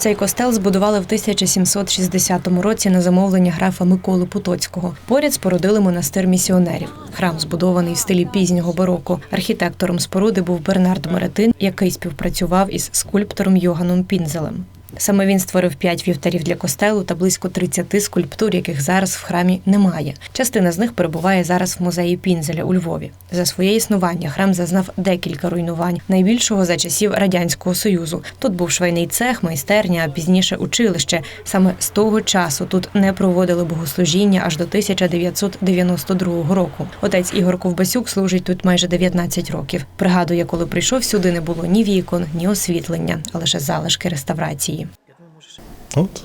Цей костел збудували в 1760 році на замовлення графа Миколи Потоцького. Поряд спорудили монастир місіонерів. Храм збудований в стилі пізнього бароко. Архітектором споруди був Бернард Меретин, який співпрацював із скульптором Йоганом Пінзелем. Саме він створив п'ять вівтарів для костелу та близько 30 скульптур, яких зараз в храмі немає. Частина з них перебуває зараз в музеї Пінзеля у Львові. За своє існування храм зазнав декілька руйнувань, найбільшого за часів радянського союзу. Тут був швейний цех, майстерня, а пізніше училище. Саме з того часу тут не проводили богослужіння аж до 1992 року. Отець Ігор Ковбасюк служить тут майже 19 років. Пригадує, коли прийшов сюди, не було ні вікон, ні освітлення, а лише залишки реставрації. От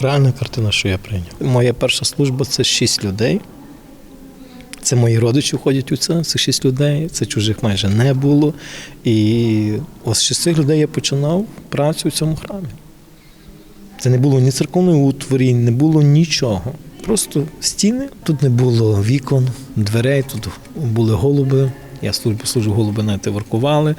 реальна картина, що я прийняв. Моя перша служба це шість людей. Це мої родичі входять у це, це шість людей, це чужих майже не було. І ось з шести людей я починав працю в цьому храмі. Це не було ні церковної утворі, не було нічого. Просто стіни, тут не було вікон, дверей, тут були голуби. Я службу служу, голуби навіть воркували,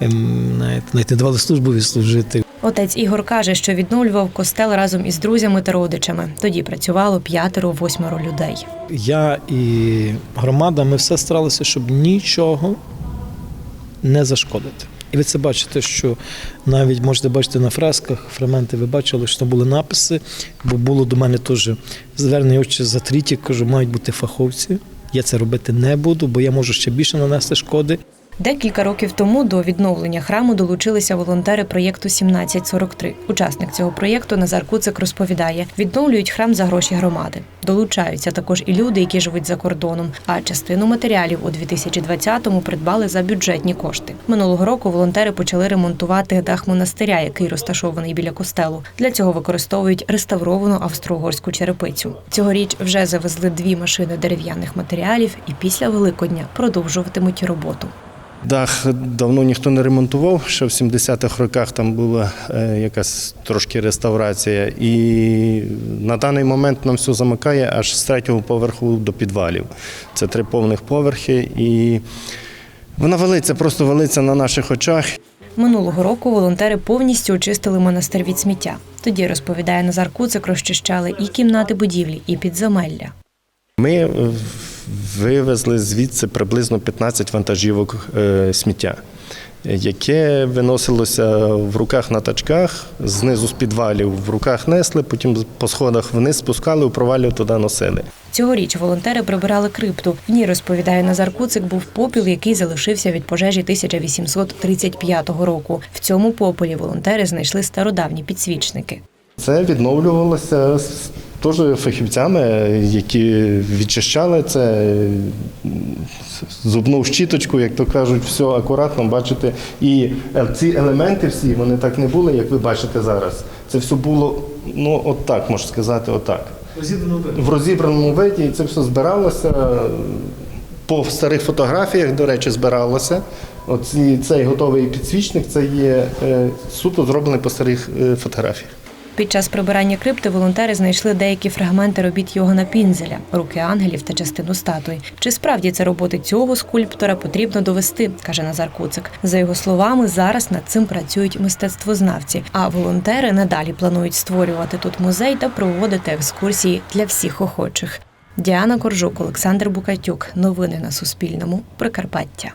ем, навіть, не давали службу відслужити. Отець Ігор каже, що відновлював костел разом із друзями та родичами. Тоді працювало п'ятеро-восьмеро людей. Я і громада, ми все старалися, щоб нічого не зашкодити. І ви це бачите, що навіть можете бачити на фресках, фрагменти ви бачили, що там були написи, бо було до мене теж звернення очі за тріті, кажу, мають бути фаховці. Я це робити не буду, бо я можу ще більше нанести шкоди. Декілька років тому до відновлення храму долучилися волонтери проєкту 1743. Учасник цього проєкту Назар Куцик розповідає, відновлюють храм за гроші громади. Долучаються також і люди, які живуть за кордоном. А частину матеріалів у 2020-му придбали за бюджетні кошти. Минулого року волонтери почали ремонтувати дах монастиря, який розташований біля костелу. Для цього використовують реставровану австро-угорську черепицю. Цьогоріч вже завезли дві машини дерев'яних матеріалів і після Великодня продовжуватимуть роботу. Дах давно ніхто не ремонтував. Ще в 70-х роках там була е, якась трошки реставрація. І на даний момент нам все замикає аж з третього поверху до підвалів. Це три повних поверхи. І вона валиться, просто валиться на наших очах. Минулого року волонтери повністю очистили монастир від сміття. Тоді розповідає Назар Куцик, розчищали і кімнати будівлі, і підземелля. Ми е, вивезли звідси приблизно 15 вантажівок е, сміття, яке виносилося в руках на тачках, знизу з підвалів в руках несли, потім по сходах вниз спускали, у провалів туди носили. Цьогоріч волонтери прибирали крипту. В ній розповідає Назар Куцик, був попіл, який залишився від пожежі 1835 року. В цьому попелі волонтери знайшли стародавні підсвічники. Це відновлювалося з- теж фахівцями, які відчищали це зубну щіточку, як то кажуть, все акуратно бачите. І ці елементи всі вони так не були, як ви бачите зараз. Це все було, ну от так можна сказати, отак. В розібраному виді і це все збиралося. По старих фотографіях, до речі, збиралося. Оці, цей готовий підсвічник це є е, суто зроблений по старих е, фотографіях. Під час прибирання крипти волонтери знайшли деякі фрагменти робіт Йогана Пінзеля, руки ангелів та частину статуї. Чи справді це роботи цього скульптора потрібно довести, каже Назар Куцик. За його словами, зараз над цим працюють мистецтвознавці, а волонтери надалі планують створювати тут музей та проводити екскурсії для всіх охочих. Діана Коржук, Олександр Букатюк. Новини на Суспільному. Прикарпаття.